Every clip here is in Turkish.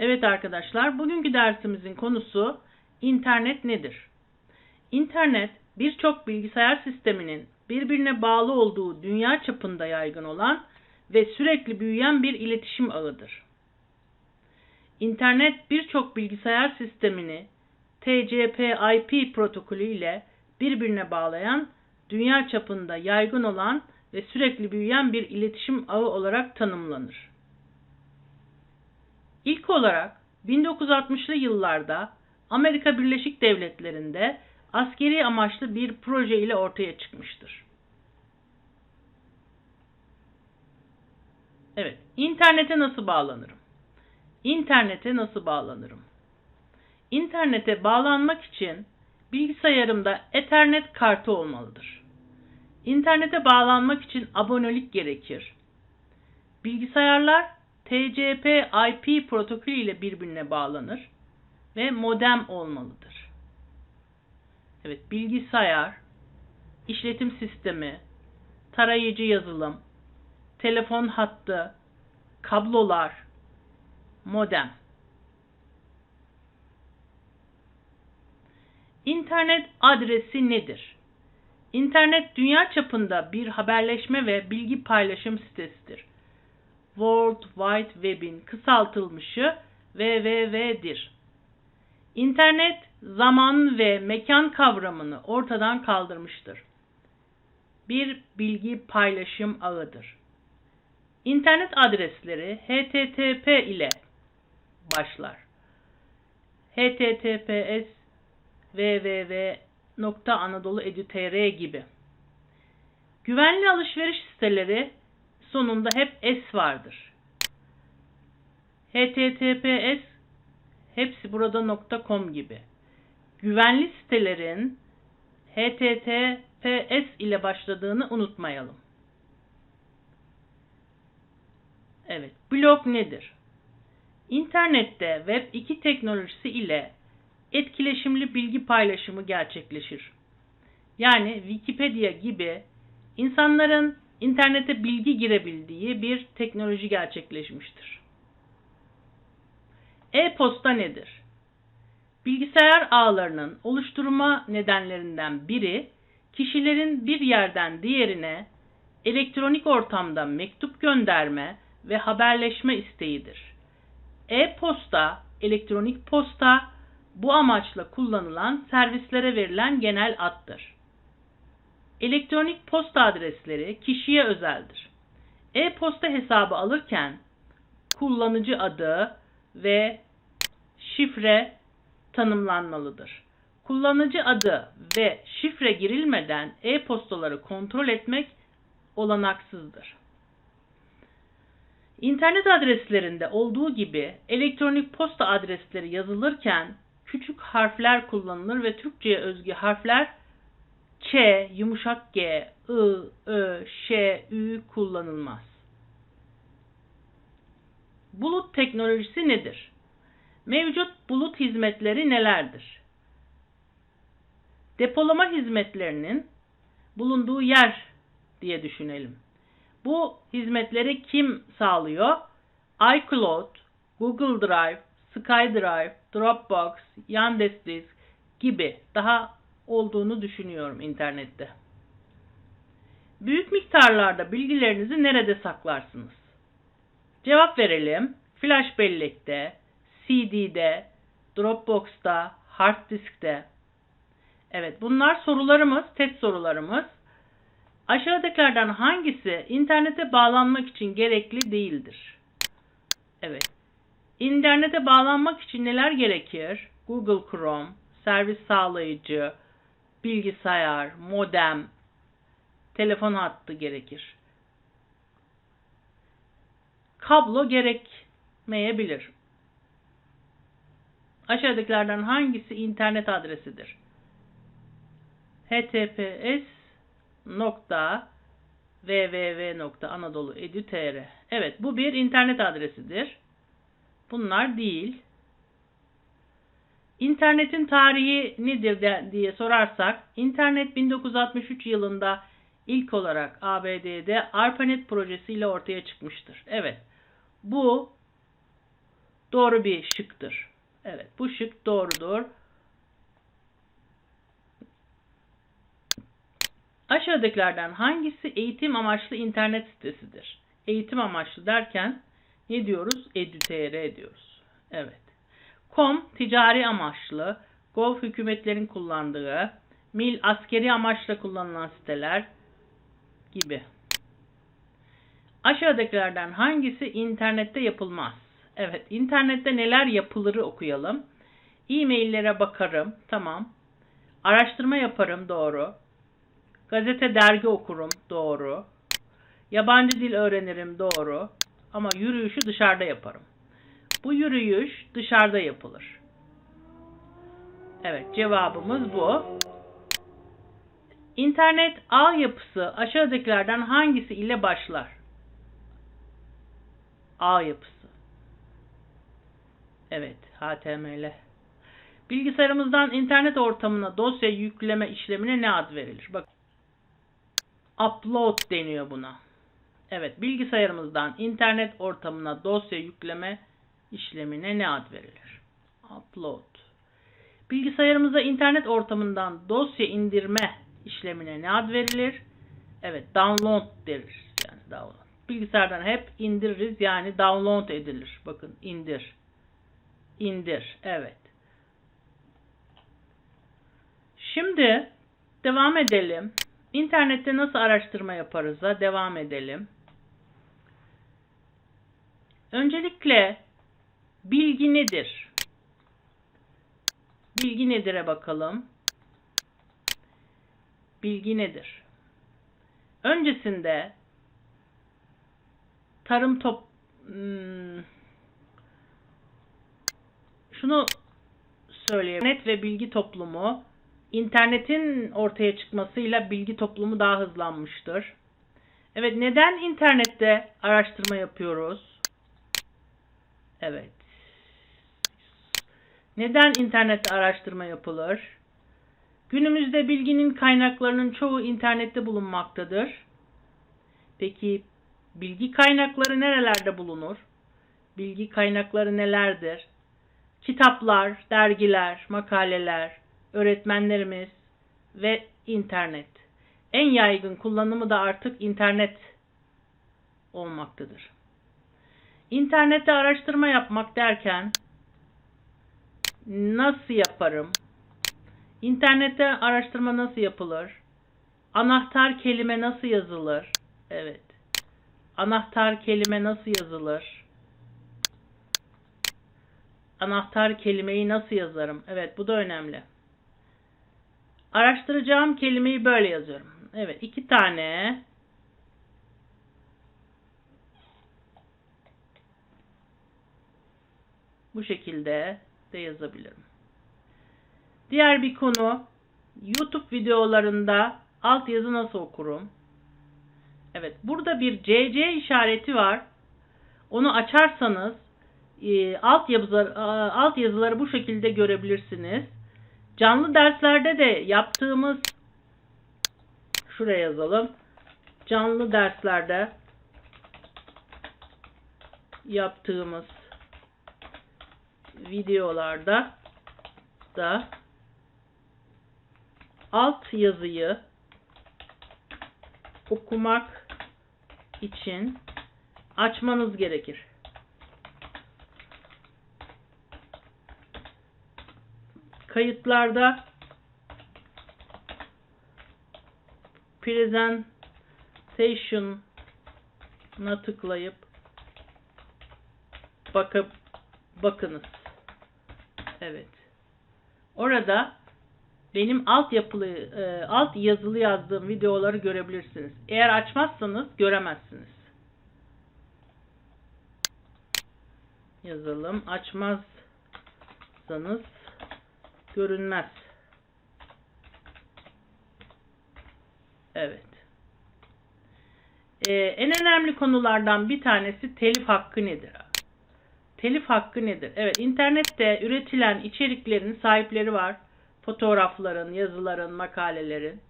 Evet arkadaşlar, bugünkü dersimizin konusu internet nedir? İnternet, birçok bilgisayar sisteminin birbirine bağlı olduğu dünya çapında yaygın olan ve sürekli büyüyen bir iletişim ağıdır. İnternet birçok bilgisayar sistemini TCP/IP protokolü ile birbirine bağlayan, dünya çapında yaygın olan ve sürekli büyüyen bir iletişim ağı olarak tanımlanır. İlk olarak 1960'lı yıllarda Amerika Birleşik Devletleri'nde askeri amaçlı bir proje ile ortaya çıkmıştır. Evet, internete nasıl bağlanırım? İnternete nasıl bağlanırım? İnternete bağlanmak için bilgisayarımda Ethernet kartı olmalıdır. İnternete bağlanmak için abonelik gerekir. Bilgisayarlar TCP/IP protokolü ile birbirine bağlanır ve modem olmalıdır. Evet, bilgisayar, işletim sistemi, tarayıcı yazılım, telefon hattı, kablolar, modem. İnternet adresi nedir? İnternet dünya çapında bir haberleşme ve bilgi paylaşım sitesidir. World Wide Web'in kısaltılmışı www'dir. İnternet zaman ve mekan kavramını ortadan kaldırmıştır. Bir bilgi paylaşım ağıdır. İnternet adresleri HTTP ile başlar. https www.anadolu.edu.tr gibi. Güvenli alışveriş siteleri sonunda hep S vardır. HTTPS hepsi burada.com gibi. Güvenli sitelerin HTTPS ile başladığını unutmayalım. Evet, blog nedir? İnternette Web 2 teknolojisi ile etkileşimli bilgi paylaşımı gerçekleşir. Yani Wikipedia gibi insanların internete bilgi girebildiği bir teknoloji gerçekleşmiştir. E-posta nedir? Bilgisayar ağlarının oluşturma nedenlerinden biri kişilerin bir yerden diğerine elektronik ortamda mektup gönderme ve haberleşme isteğidir. E-posta, elektronik posta bu amaçla kullanılan servislere verilen genel addır. Elektronik posta adresleri kişiye özeldir. E-posta hesabı alırken kullanıcı adı ve şifre tanımlanmalıdır. Kullanıcı adı ve şifre girilmeden e-postaları kontrol etmek olanaksızdır. İnternet adreslerinde olduğu gibi elektronik posta adresleri yazılırken küçük harfler kullanılır ve Türkçe'ye özgü harfler Ç, yumuşak G, I, Ö, Ş, Ü kullanılmaz. Bulut teknolojisi nedir? Mevcut bulut hizmetleri nelerdir? Depolama hizmetlerinin bulunduğu yer diye düşünelim. Bu hizmetleri kim sağlıyor? iCloud, Google Drive, SkyDrive, Dropbox, Yandex gibi daha olduğunu düşünüyorum internette. Büyük miktarlarda bilgilerinizi nerede saklarsınız? Cevap verelim. Flash bellekte, CD'de, Dropbox'ta, hard diskte. Evet bunlar sorularımız, test sorularımız. Aşağıdakilerden hangisi internete bağlanmak için gerekli değildir? Evet. İnternete bağlanmak için neler gerekir? Google Chrome, servis sağlayıcı, bilgisayar, modem, telefon hattı gerekir. Kablo gerekmeyebilir. Aşağıdakilerden hangisi internet adresidir? https nokta www.anadolu.edu.tr Evet bu bir internet adresidir. Bunlar değil. İnternetin tarihi nedir diye sorarsak, internet 1963 yılında ilk olarak ABD'de ARPANET projesiyle ortaya çıkmıştır. Evet, bu doğru bir şıktır. Evet bu şık doğrudur. Aşağıdakilerden hangisi eğitim amaçlı internet sitesidir? Eğitim amaçlı derken ne diyoruz? Edu.tr diyoruz. Evet. Com ticari amaçlı, Gov hükümetlerin kullandığı, Mil askeri amaçla kullanılan siteler gibi. Aşağıdakilerden hangisi internette yapılmaz? Evet, internette neler yapılırı okuyalım. E-maillere bakarım, tamam. Araştırma yaparım, doğru. Gazete, dergi okurum, doğru. Yabancı dil öğrenirim, doğru. Ama yürüyüşü dışarıda yaparım. Bu yürüyüş dışarıda yapılır. Evet, cevabımız bu. İnternet ağ yapısı aşağıdakilerden hangisi ile başlar? Ağ yapısı. Evet, HTML. Bilgisayarımızdan internet ortamına dosya yükleme işlemine ne ad verilir? Bak. Upload deniyor buna. Evet, bilgisayarımızdan internet ortamına dosya yükleme işlemine ne ad verilir? Upload. Bilgisayarımıza internet ortamından dosya indirme işlemine ne ad verilir? Evet, download deriz. Yani download. Bilgisayardan hep indiririz yani download edilir. Bakın indir. İndir. Evet. Şimdi devam edelim. İnternette nasıl araştırma yaparız'a devam edelim. Öncelikle bilgi nedir? Bilgi nedir'e bakalım. Bilgi nedir? Öncesinde tarım top hmm, şunu söyleyeyim. Net ve bilgi toplumu internetin ortaya çıkmasıyla bilgi toplumu daha hızlanmıştır. Evet neden internette araştırma yapıyoruz? Evet. Neden internette araştırma yapılır? Günümüzde bilginin kaynaklarının çoğu internette bulunmaktadır. Peki bilgi kaynakları nerelerde bulunur? Bilgi kaynakları nelerdir? Kitaplar, dergiler, makaleler, öğretmenlerimiz ve internet. En yaygın kullanımı da artık internet olmaktadır. İnternette araştırma yapmak derken nasıl yaparım? İnternette araştırma nasıl yapılır? Anahtar kelime nasıl yazılır? Evet. Anahtar kelime nasıl yazılır? Anahtar kelimeyi nasıl yazarım? Evet bu da önemli. Araştıracağım kelimeyi böyle yazıyorum. Evet iki tane bu şekilde de yazabilirim. Diğer bir konu YouTube videolarında altyazı nasıl okurum? Evet burada bir CC işareti var. Onu açarsanız e, alt, yazılar, alt yazıları bu şekilde görebilirsiniz. Canlı derslerde de yaptığımız şuraya yazalım. Canlı derslerde yaptığımız videolarda da alt yazıyı okumak için açmanız gerekir. Kayıtlarda presentation'a tıklayıp bakıp bakınız. Evet. Orada benim alt yapılı e, alt yazılı yazdığım videoları görebilirsiniz. Eğer açmazsanız göremezsiniz. Yazalım. Açmazsanız görünmez. Evet. Ee, en önemli konulardan bir tanesi telif hakkı nedir? Telif hakkı nedir? Evet, internette üretilen içeriklerin sahipleri var. Fotoğrafların, yazıların, makalelerin.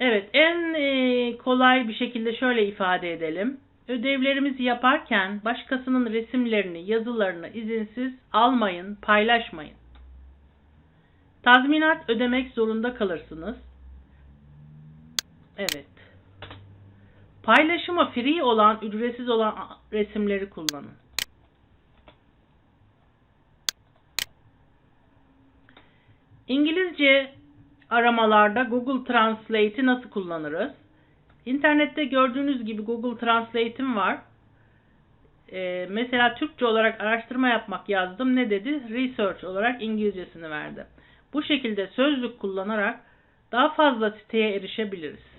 Evet, en e, kolay bir şekilde şöyle ifade edelim. Ödevlerimizi yaparken başkasının resimlerini, yazılarını izinsiz almayın, paylaşmayın. Tazminat ödemek zorunda kalırsınız. Evet. Paylaşıma free olan, ücretsiz olan resimleri kullanın. İngilizce aramalarda Google Translate'i nasıl kullanırız? İnternette gördüğünüz gibi Google Translate'im var. Ee, mesela Türkçe olarak araştırma yapmak yazdım. Ne dedi? Research olarak İngilizcesini verdi. Bu şekilde sözlük kullanarak daha fazla siteye erişebiliriz.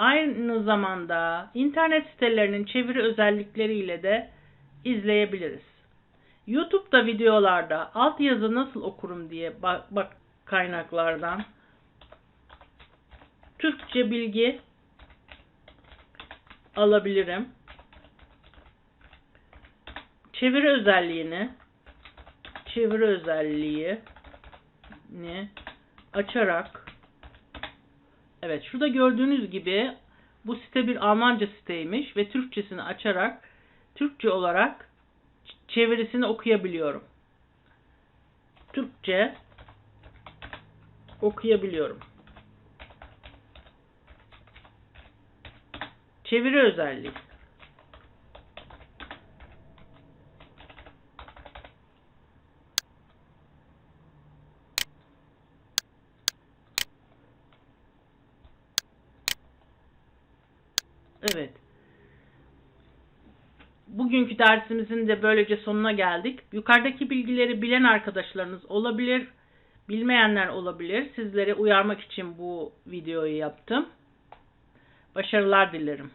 Aynı zamanda internet sitelerinin çeviri özellikleriyle de izleyebiliriz. YouTube'da videolarda altyazı nasıl okurum diye bak, bak kaynaklardan Türkçe bilgi alabilirim. Çeviri özelliğini çeviri özelliğini açarak Evet şurada gördüğünüz gibi bu site bir Almanca siteymiş ve Türkçesini açarak Türkçe olarak çevirisini okuyabiliyorum. Türkçe okuyabiliyorum. Çeviri özelliği. Evet. Bugünkü dersimizin de böylece sonuna geldik. Yukarıdaki bilgileri bilen arkadaşlarınız olabilir, bilmeyenler olabilir. Sizleri uyarmak için bu videoyu yaptım. Başarılar dilerim.